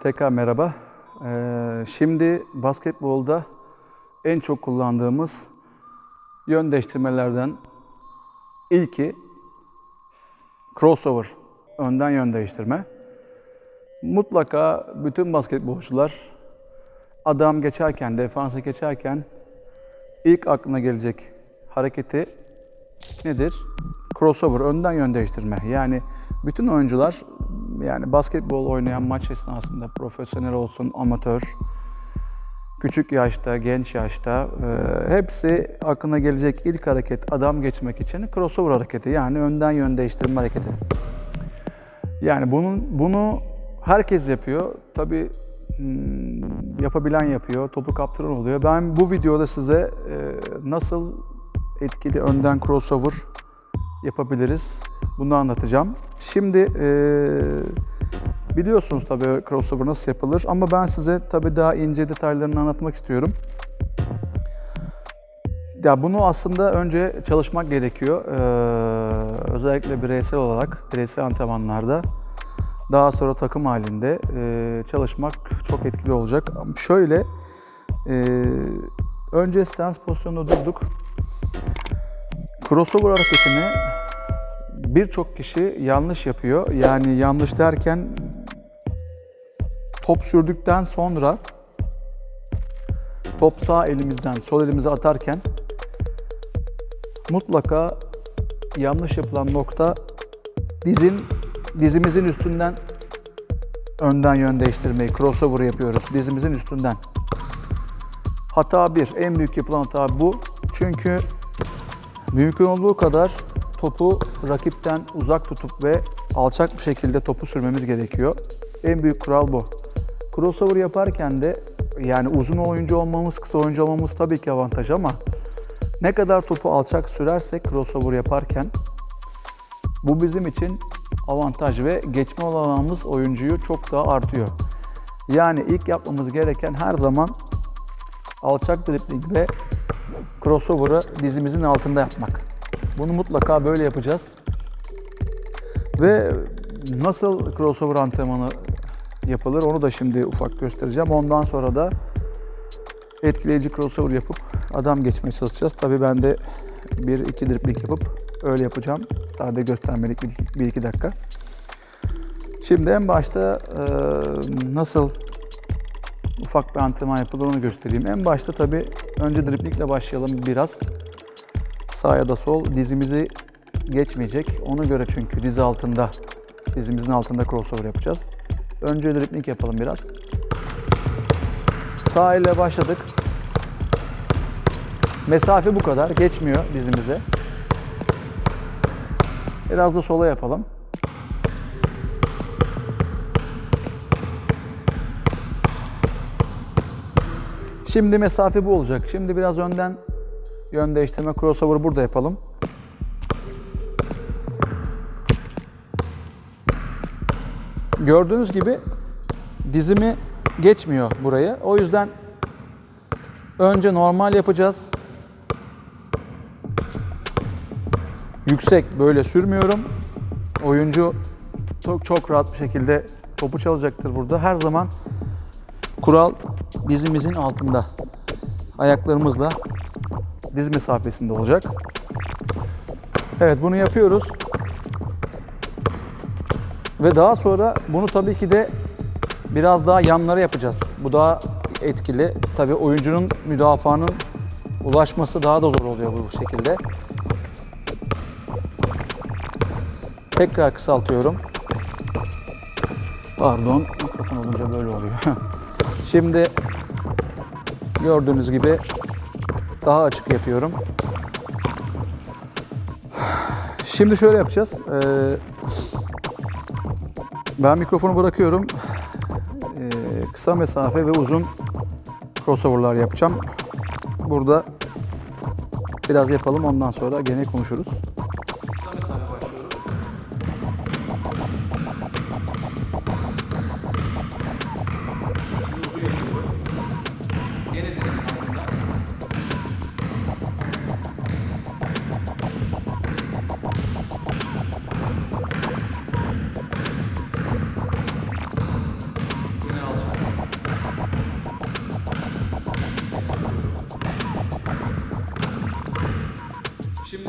Tekrar merhaba. Ee, şimdi basketbolda en çok kullandığımız yön değiştirmelerden ilki crossover, önden yön değiştirme. Mutlaka bütün basketbolcular adam geçerken, defansa geçerken ilk aklına gelecek hareketi nedir? Crossover, önden yön değiştirme. Yani bütün oyuncular yani basketbol oynayan maç esnasında profesyonel olsun, amatör, küçük yaşta, genç yaşta e, hepsi aklına gelecek ilk hareket adam geçmek için crossover hareketi yani önden yön değiştirme hareketi. Yani bunun bunu herkes yapıyor. Tabii hmm, yapabilen yapıyor, topu kaptıran oluyor. Ben bu videoda size e, nasıl etkili önden crossover yapabiliriz bunu anlatacağım. Şimdi e, biliyorsunuz tabii crossover nasıl yapılır ama ben size tabii daha ince detaylarını anlatmak istiyorum. Ya bunu aslında önce çalışmak gerekiyor. Ee, özellikle bireysel olarak, bireysel antrenmanlarda. Daha sonra takım halinde e, çalışmak çok etkili olacak. Şöyle, e, önce stance pozisyonunda durduk. Crossover hareketini birçok kişi yanlış yapıyor. Yani yanlış derken top sürdükten sonra top sağ elimizden sol elimize atarken mutlaka yanlış yapılan nokta dizin dizimizin üstünden önden yön değiştirmeyi crossover yapıyoruz dizimizin üstünden. Hata bir, en büyük yapılan hata bu. Çünkü mümkün olduğu kadar topu rakipten uzak tutup ve alçak bir şekilde topu sürmemiz gerekiyor. En büyük kural bu. Crossover yaparken de yani uzun oyuncu olmamız, kısa oyuncu olmamız tabii ki avantaj ama ne kadar topu alçak sürersek crossover yaparken bu bizim için avantaj ve geçme olanağımız oyuncuyu çok daha artıyor. Yani ilk yapmamız gereken her zaman alçak dribbling ve crossover'ı dizimizin altında yapmak. Bunu mutlaka böyle yapacağız. Ve nasıl crossover antrenmanı yapılır onu da şimdi ufak göstereceğim. Ondan sonra da etkileyici crossover yapıp adam geçmeye çalışacağız. Tabii ben de bir iki dribling yapıp öyle yapacağım. Sadece göstermelik bir, bir iki dakika. Şimdi en başta e, nasıl ufak bir antrenman yapılır onu göstereyim. En başta tabii önce driblingle başlayalım biraz. Sağ ya da sol dizimizi geçmeyecek. Ona göre çünkü diz altında, dizimizin altında crossover yapacağız. Önce dribling yapalım biraz. Sağ ile başladık. Mesafe bu kadar. Geçmiyor dizimize. Biraz da sola yapalım. Şimdi mesafe bu olacak. Şimdi biraz önden yön değiştirme crossover burada yapalım. Gördüğünüz gibi dizimi geçmiyor buraya. O yüzden önce normal yapacağız. Yüksek böyle sürmüyorum. Oyuncu çok çok rahat bir şekilde topu çalacaktır burada. Her zaman kural dizimizin altında. Ayaklarımızla diz mesafesinde olacak. Evet bunu yapıyoruz. Ve daha sonra bunu tabii ki de biraz daha yanlara yapacağız. Bu daha etkili. Tabii oyuncunun müdafaanın ulaşması daha da zor oluyor bu şekilde. Tekrar kısaltıyorum. Pardon, mikrofon olunca böyle oluyor. Şimdi gördüğünüz gibi daha açık yapıyorum. Şimdi şöyle yapacağız. Ee, ben mikrofonu bırakıyorum. Ee, kısa mesafe ve uzun crossover'lar yapacağım. Burada biraz yapalım ondan sonra gene konuşuruz.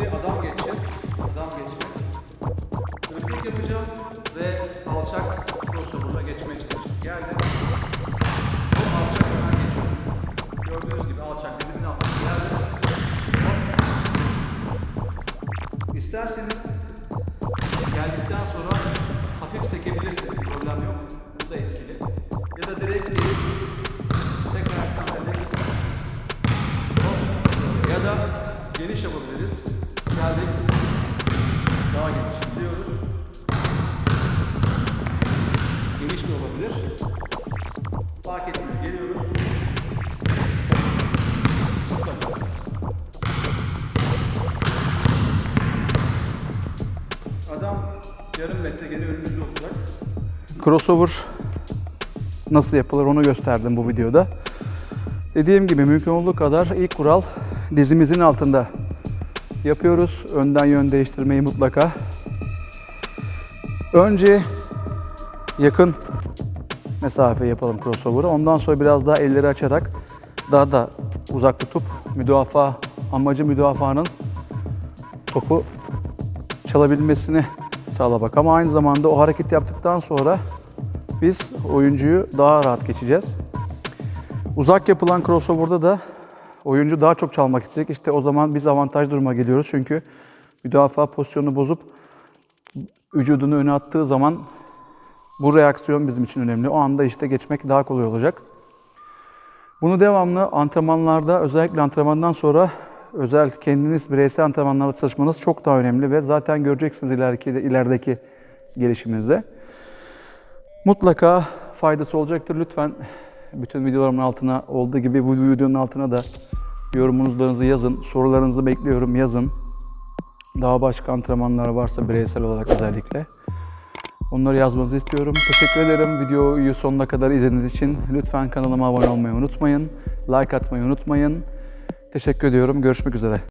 Şimdi adam geçeceğiz. Adam geçmek. Önlük yapacağım ve alçak crossover'a geçmeye çalışacağım. Geldim. Bu alçak hemen geçiyorum. Gördüğünüz gibi alçak dizimin altına geldim. İsterseniz Crossover nasıl yapılır onu gösterdim bu videoda. Dediğim gibi mümkün olduğu kadar ilk kural dizimizin altında yapıyoruz. Önden yön değiştirmeyi mutlaka. Önce yakın mesafe yapalım crossover'ı. Ondan sonra biraz daha elleri açarak daha da uzak tutup müdafaa amacı müdafaanın topu çalabilmesini sağlamak. Ama aynı zamanda o hareket yaptıktan sonra biz oyuncuyu daha rahat geçeceğiz. Uzak yapılan crossover'da da oyuncu daha çok çalmak isteyecek. İşte o zaman biz avantaj duruma geliyoruz. Çünkü müdafaa pozisyonunu bozup vücudunu öne attığı zaman bu reaksiyon bizim için önemli. O anda işte geçmek daha kolay olacak. Bunu devamlı antrenmanlarda özellikle antrenmandan sonra özel kendiniz bireysel antrenmanlarda çalışmanız çok daha önemli ve zaten göreceksiniz ileriki ilerideki gelişiminizde. Mutlaka faydası olacaktır. Lütfen bütün videolarımın altına olduğu gibi bu videonun altına da yorumunuzu yazın. Sorularınızı bekliyorum yazın. Daha başka antrenmanlar varsa bireysel olarak özellikle. Onları yazmanızı istiyorum. Teşekkür ederim videoyu sonuna kadar izlediğiniz için. Lütfen kanalıma abone olmayı unutmayın. Like atmayı unutmayın. Teşekkür ediyorum. Görüşmek üzere.